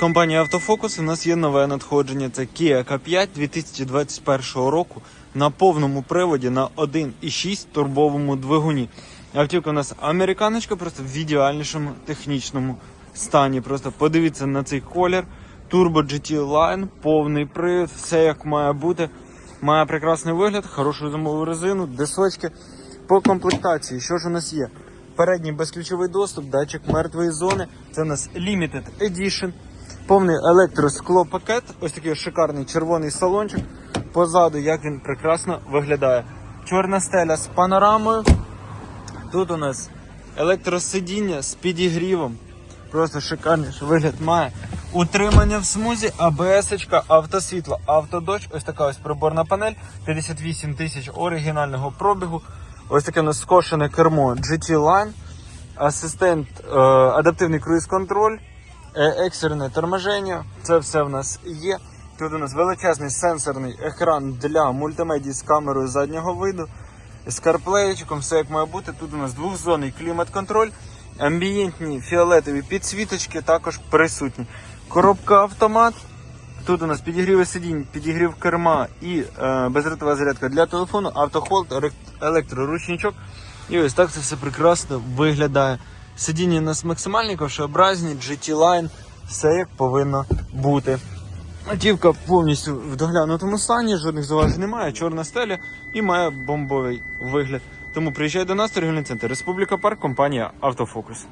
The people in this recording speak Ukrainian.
Компанія Автофокус у нас є нове надходження. Це Kia K5 2021 року на повному приводі на 1,6 турбовому двигуні. Автівка у нас американочка, просто в ідеальнішому технічному стані. Просто подивіться на цей колір. Turbo GT Line, повний привід, все як має бути. Має прекрасний вигляд, хорошу зимову резину, дисочки. По комплектації, що ж у нас є? Передній безключовий доступ, датчик мертвої зони. Це у нас Limited Edition. Повний електросклопакет, ось такий шикарний червоний салончик. Позаду, як він прекрасно виглядає. Чорна стеля з панорамою. Тут у нас електросидіння з підігрівом. Просто шикарний вигляд має. Утримання в смузі, АБС, автосвітло, автодощ, ось така ось приборна панель, 58 тисяч оригінального пробігу. Ось таке у скошене кермо GT Line, асистент, е, адаптивний круїз-контроль, екстрене торможення. Це все в нас є. Тут у нас величезний сенсорний екран для мультимедії з камерою заднього виду, з карплеєчком, все як має бути. Тут у нас двохзонний клімат-контроль, амбієнтні фіолетові підсвіточки також присутні. Коробка автомат. Тут у нас підігрів сидінь, підігрів керма і е, бездротова зарядка для телефону, автохолд, електроручничок. І ось так це все прекрасно виглядає. Сидіння у нас максимальні, ковшообразні, GT Line, все як повинно бути. Автівка повністю в доглянутому стані, жодних зауважень немає, чорна стеля і має бомбовий вигляд. Тому приїжджай до нас, торгівельний центр Республіка Парк, компанія Автофокус.